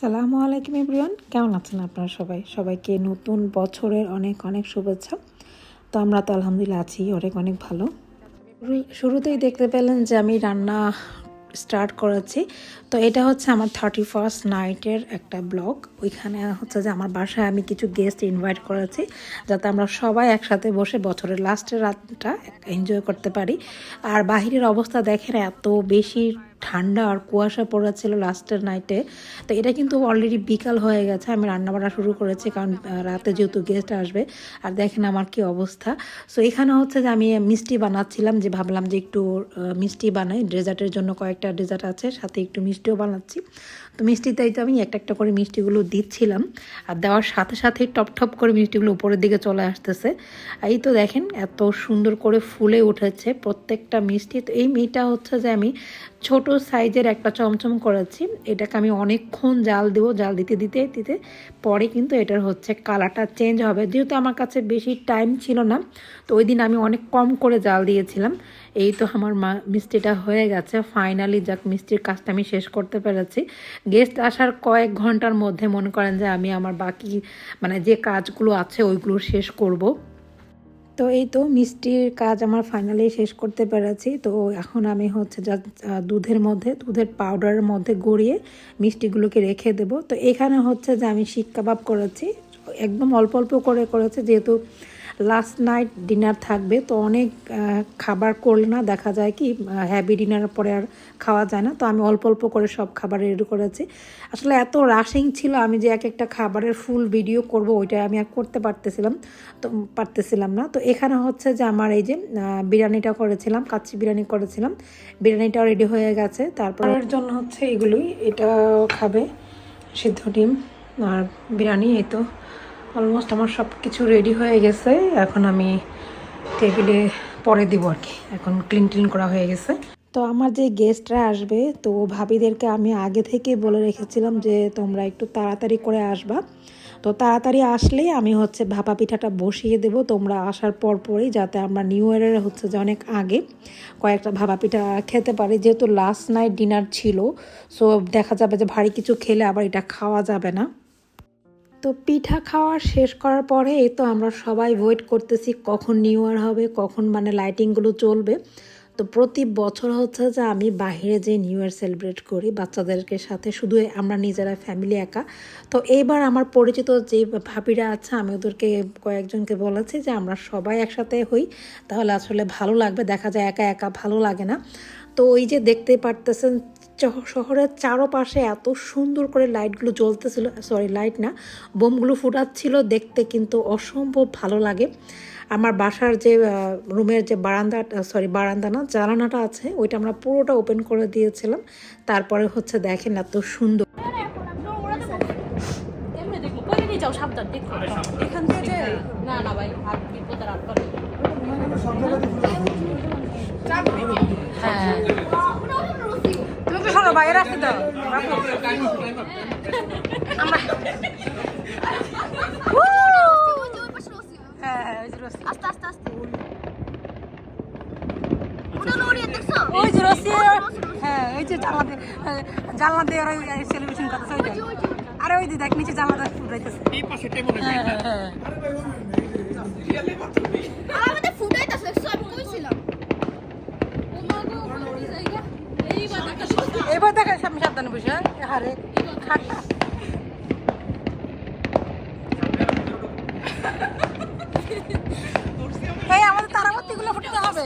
সালামু আলাইকুম এভরিওয়ান। কেমন আছেন আপনারা সবাই? সবাইকে নতুন বছরের অনেক অনেক শুভেচ্ছা। তো আমরা তো আলহামদুলিল্লাহ আছি, অনেক অনেক ভালো। শুরুতেই দেখতে পেলেন যে আমি রান্না স্টার্ট করেছি। তো এটা হচ্ছে আমার থার্টি ফার্স্ট নাইটের একটা ব্লগ ওইখানে হচ্ছে যে আমার বাসায় আমি কিছু গেস্ট ইনভাইট করেছি, যাতে আমরা সবাই একসাথে বসে বছরের লাস্টের রাতটা এনজয় করতে পারি। আর বাহিরের অবস্থা দেখেন, এত বেশি ঠান্ডা আর কুয়াশা পড়েছিল লাস্টের নাইটে তো এটা কিন্তু অলরেডি বিকাল হয়ে গেছে, আমি রান্না রান্নাবান্না শুরু করেছি কারণ রাতে যেহেতু গেস্ট আসবে, আর দেখেন আমার কি অবস্থা। সো এখানে হচ্ছে যে আমি মিষ্টি বানাচ্ছিলাম, যে ভাবলাম যে একটু মিষ্টি বানাই। ডেজার্টের জন্য কয়েকটা ডেজার্ট আছে, সাথে একটু মিষ্টিও বানাচ্ছি। তো মিষ্টিতেই তো আমি একটা একটা করে মিষ্টিগুলো দিচ্ছিলাম, আর দেওয়ার সাথে সাথেই টপ টপ করে মিষ্টিগুলো উপরের দিকে চলে আসতেছে। এই তো দেখেন, এত সুন্দর করে ফুলে উঠেছে প্রত্যেকটা মিষ্টি। তো এই মেয়েটা হচ্ছে যে আমি ছোট সাইজের একটা চমচম করেছি। এটাকে আমি অনেকক্ষণ জাল দেবো, জাল দিতে দিতে দিতে। পরে কিন্তু এটার হচ্ছে কালারটা চেঞ্জ হবে। যেহেতু আমার কাছে বেশি টাইম ছিল না, তো ওই দিন আমি অনেক কম করে জাল দিয়েছিলাম। এই তো আমার মা, মিষ্টিটা হয়ে গেছে। ফাইনালি যাক, মিষ্টির কাজটা আমি শেষ করতে পেরেছি। গেস্ট আসার কয়েক ঘণ্টার মধ্যে মনে করেন যে আমি আমার বাকি মানে যে কাজগুলো আছে, ওইগুলো শেষ করব। তো এই তো মিষ্টির কাজ আমার ফাইনালি শেষ করতে পেরেছি। তো এখন আমি হচ্ছে যা দুধের মধ্যে, দুধের পাউডারের মধ্যে গড়িয়ে মিষ্টিগুলোকে রেখে দেব। তো এখানে হচ্ছে যে আমি শিক কাবাব করেছি, একদম অল্প অল্প করে করেছি, যেহেতু লাস্ট নাইট ডিনার থাকবে, তো অনেক খাবার করলে না দেখা যায় কি হ্যাভি ডিনার পরে আর খাওয়া যায় না। তো আমি অল্প অল্প করে সব খাবার রেডি করেছি। আসলে এত রাশিং ছিল আমি যে এক একটা খাবারের ফুল ভিডিও করব, ওইটা আমি আর করতে পারতেছিলাম, তো পারতেছিলাম না। তো এখানে হচ্ছে যে আমার এই যে বিরিয়ানিটা করেছিলাম, কাচ্চি বিরিয়ানি করেছিলাম, বিরিয়ানিটাও রেডি হয়ে গেছে। তারপরে এর জন্য হচ্ছে এগুলোই এটা খাবে, সিদ্ধ ডিম আর বিরিয়ানি, এই তো। অলমোস্ট আমার সব কিছু রেডি হয়ে গেছে। এখন আমি টেবিলে পরে দিব আর কি। এখন ক্লিন ক্লিন করা হয়ে গেছে। তো আমার যে গেস্টরা আসবে, তো ভাবিদেরকে আমি আগে থেকে বলে রেখেছিলাম যে, তোমরা একটু তাড়াতাড়ি করে আসবা। তো তাড়াতাড়ি আসলেই আমি হচ্ছে ভাপা পিঠাটা বসিয়ে দেব। তোমরা আসার পর পরই যাতে আমরা নিউ ইয়ারের হচ্ছে যে অনেক আগে কয়েকটা ভাপা পিঠা খেতে পারি। যেহেতু লাস্ট নাইট ডিনার ছিল সো দেখা যাবে যে ভারী কিছু খেলে আবার এটা খাওয়া যাবে না। তো পিঠা খাওয়া শেষ করার পরে এই তো আমরা সবাই ওয়েট করতেছি কখন নিউ ইয়ার হবে, কখন মানে লাইটিংগুলো চলবে। তো প্রতি বছর হচ্ছে যে আমি বাইরে যে নিউ ইয়ার সেলিব্রেট করি বাচ্চাদেরকে সাথে, শুধু আমরা নিজেরা ফ্যামিলি একা। তো এইবার আমার পরিচিত যে ভাবিরা আছে, আমি ওদেরকে কয়েকজনকে বলেছি যে আমরা সবাই একসাথে হই, তাহলে আসলে ভালো লাগবে, দেখা যায় একা একা ভালো লাগে না। তো ওই যে দেখতে পারতেছেন শহরের চারপাশে এত সুন্দর করে লাইটগুলো জ্বলতেছিল সরি লাইট না, বোমগুলো ফুটাচ্ছিল দেখতে কিন্তু অসম্ভব ভালো লাগে। আমার বাসার যে রুমের যে বারান্দা সরি বারান্দা না জানানাটা আছে, ওইটা আমরা পুরোটা ওপেন করে দিয়েছিলাম। তারপরে হচ্ছে দেখেন এত সুন্দর। হ্যাঁ তুমি তো? শোনো বাইরে আসতে দাও আস্তে। আস্তে ওই যে রসি হ্যাঁ ওই যে জানলা দিয়ে হ্যাঁ, জানলা দিয়ে ওরা সেলিব্রেশন করতেছে ওই আরে ওই দেখ নিচে জানলা দিয়ে ফুটাইতেছে হ্যাঁ হ্যাঁ আর আমাদের ফুটাইতাছে দেখছ আমি কইছিলাম এবার দেখা সামনে সাবধানে হ্যাঁ? আরে আমাদের তারাবাতি গুলো ফুটতে হবে।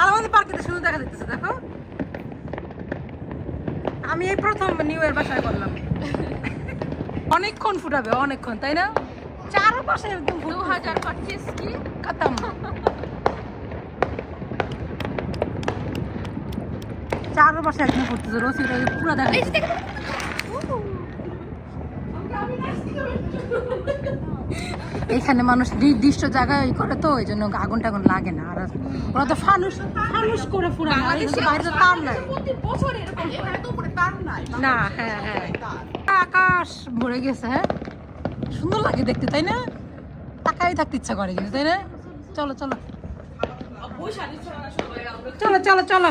আর পার্কে শুধু দেখা আমি এই প্রথম নিউ ইয়ার বাসায় করলাম। অনেকক্ষণ ফুটাবে অনেকক্ষণ তাই না? চারপাশে একদম দু হাজার পঁচিশ কি খতম চারপাশে একদম ফুটতেছে রসিটা পুরো দেখা। এখানে মানুষ নির্দিষ্ট জায়গায় ওই করে তো ওই জন্য আগুন টাগুন লাগে না। আর ওরা তো ফানুস ফানুস করে পুরো বাইরে তো তার নাই। না হ্যাঁ হ্যাঁ। আকাশ ভরে গেছে হ্যাঁ? সুন্দর লাগে দেখতে তাই না? তাকাই থাকতে ইচ্ছা করে কিন্তু তাই না? চলো চলো। চলো চলো চলো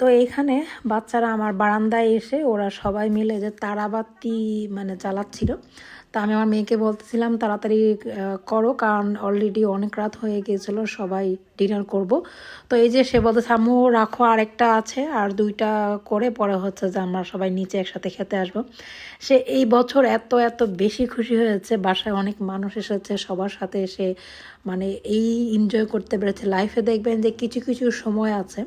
তো এখানে বাচ্চারা আমার বারান্দায় এসে ওরা সবাই মিলে যে তারাবাতি মানে জ্বালাচ্ছিল। তা আমি আমার মেয়েকে বলতেছিলাম, তাড়াতাড়ি করো, কারণ অলরেডি অনেক রাত হয়ে গিয়েছিল, সবাই ডিনার করব। তো এই যে সে বলতে আম্মু, রাখো, আরেকটা আছে, আর দুইটা করে পরে হচ্ছে যে আমরা সবাই নিচে একসাথে খেতে আসব। সে এই বছর এত এত বেশি খুশি হয়েছে, বাসায় অনেক মানুষ এসেছে, সবার সাথে এসে মানে এই এনজয় করতে পেরেছে। লাইফে দেখবেন যে কিছু কিছু সময় আছে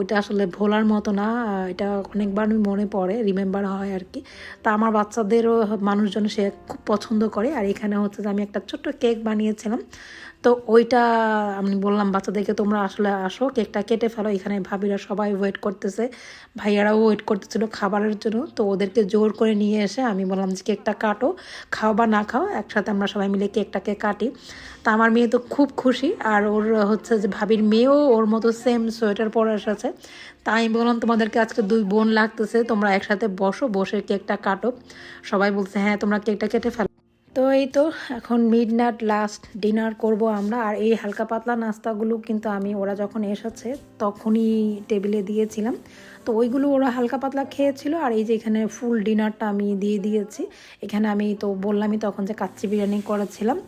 ওইটা আসলে ভোলার মতো না এটা অনেকবার মনে পড়ে রিমেম্বার হয় আর কি। তা আমার বাচ্চাদেরও মানুষজন সে খুব পছন্দ করে। আর এখানে হচ্ছে যে আমি একটা ছোট্ট কেক বানিয়েছিলাম। তো ওইটা আমি বললাম, বাচ্চাদেরকে তোমরা আসলে আসো, কেকটা কেটে ফেলো। এখানে ভাবিরা সবাই ওয়েট করতেছে। ভাইয়ারাও ওয়েট করতেছিল খাবারের জন্য। তো ওদেরকে জোর করে নিয়ে এসে আমি বললাম যে, কেকটা কাটো, খাও বা না খাও, একসাথে আমরা সবাই মিলে কেকটাকে কাটি। তা আমার মেয়ে তো খুব খুশি। আর ওর হচ্ছে যে, ভাবির মেয়েও ওর মতো সেম সোয়েটার পরে এসেছে। তাই আমি বললাম, তোমাদেরকে আজকে দুই বোন লাগতেছে, তোমরা একসাথে বসো, বসে কেকটা কাটো। সবাই বলছে হ্যাঁ তোমরা কেকটা কেটে ফেলো। তো এই তো এখন মিড নাইট লাস্ট ডিনার করব আমরা। আর এই হালকা পাতলা নাস্তাগুলো কিন্তু আমি, ওরা যখন এসেছে তখনই টেবিলে দিয়েছিলাম। তো ওইগুলো ওরা হালকা পাতলা খেয়েছিল আর এই যে এখানে ফুল ডিনারটা আমি দিয়ে দিয়েছি। এখানে আমি তো বললামই তখন যে কাচ্চি বিরিয়ানি করেছিলাম।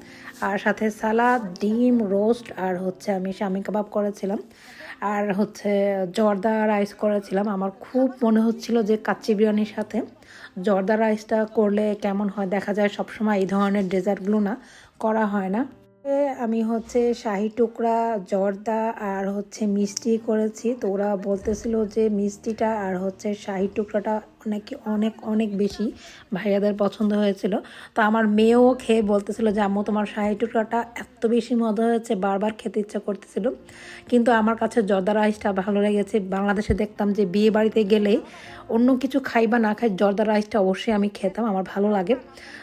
আর সাথে সালাদ, ডিম রোস্ট আর হচ্ছে আমি শামি কাবাব করেছিলাম। আর হচ্ছে জর্দা রাইস করেছিলাম। আমার খুব মনে হচ্ছিল যে কাচ্চি বিরিয়ানির সাথে জর্দা রাইসটা করলে কেমন হয় দেখা যায় সবসময় এই ধরনের ডেজার্টগুলো না করা হয় না। আমি হচ্ছে শাহি টুকরা, জর্দা আর হচ্ছে মিষ্টি করেছি। তো ওরা বলতেছিল যে মিষ্টিটা আর হচ্ছে শাহি টুকরাটা নাকি অনেক অনেক বেশি ভাইয়াদের পছন্দ হয়েছিল। তো আমার মেয়েও খেয়ে বলতেছিল যে, আম্মু, তোমার শাহি টুকরাটা এত বেশি মজা হয়েছে, বারবার খেতে ইচ্ছা করতেছিল। কিন্তু আমার কাছে জর্দা রাইসটা ভালো লেগেছে। বাংলাদেশে দেখতাম যে, বিয়ে বাড়িতে গেলে অন্য কিছু খাই বা না খাই জর্দা রাইসটা অবশ্যই আমি খেতাম, আমার ভালো লাগে।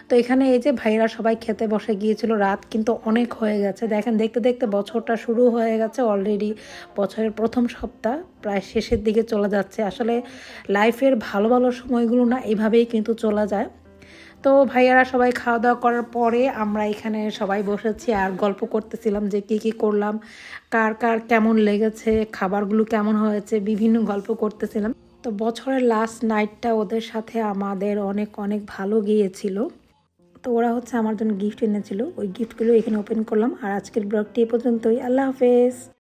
তো এখানে এই যে ভাইয়েরা সবাই খেতে বসে গিয়েছিল রাত, কিন্তু অনেক হয়ে গেছে। দেখেন, দেখতে দেখতে বছরটা শুরু হয়ে গেছে অলরেডি বছরের প্রথম সপ্তাহ প্রায় শেষের দিকে চলে যাচ্ছে। আসলে লাইফের ভালো ভালো সময়গুলো না এভাবেই কিন্তু চলে যায়। তো ভাইয়ারা সবাই খাওয়া দাওয়া করার পরে আমরা এখানে সবাই বসেছি আর গল্প করতেছিলাম যে কী কী করলাম, কার কার কেমন লেগেছে, খাবারগুলো কেমন হয়েছে, বিভিন্ন গল্প করতেছিলাম। তো বছরের লাস্ট নাইটটা ওদের সাথে আমাদের অনেক অনেক ভালো গিয়েছিল। তো ওরা হচ্ছে আমার জন্য গিফট এনেছিল। ওই গিফটগুলো এখানে ওপেন করলাম আর আজকের ব্লগটি এ পর্যন্তই। আল্লাহ হাফেজ।